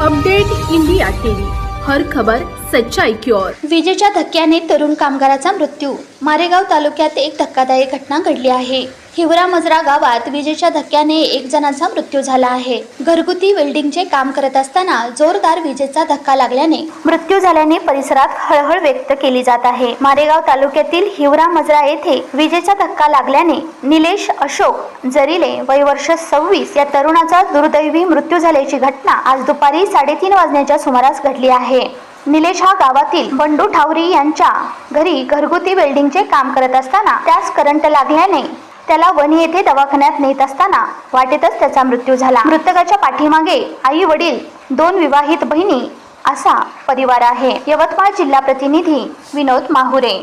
Update India TV. हर खबर सच्चाई की ओर विजेच्या धक्क्याने तरुण कामगाराचा मृत्यू. मारेगाव तालुक्यात एक धक्कादायक घटना घडली आहे. हिवरा मजरा गावात विजेच्या धक्क्याने एक जणांचा मृत्यू झाला आहे. घरगुती वेल्डिंगचे काम करत असताना जोरदार विजेचा धक्का लागल्याने मृत्यू झाल्याने परिसरात हळहळ व्यक्त केली जात आहे. मारेगाव तालुक्यातील हिवरा मजरा येथे विजेचा धक्का लागल्याने निलेश अशोक जरिले वय वर्ष सव्वीस या तरुणाचा दुर्दैवी मृत्यू झाल्याची घटना आज दुपारी साडेतीन वाजण्याच्या सुमारास घडली आहे. निलेश हा गावातील बंडू ठावरी यांच्या घरी घरगुती वेल्डिंगचे काम करत असताना त्यास करंट लागल्याने त्याला वणी येथे दवाखान्यात नेत असताना वाटेतच त्याचा मृत्यू झाला. मृतकाच्या पाठीमागे आई वडील दोन विवाहित बहिणी असा परिवार आहे. यवतमाळ जिल्हा प्रतिनिधी विनोद माहुरे.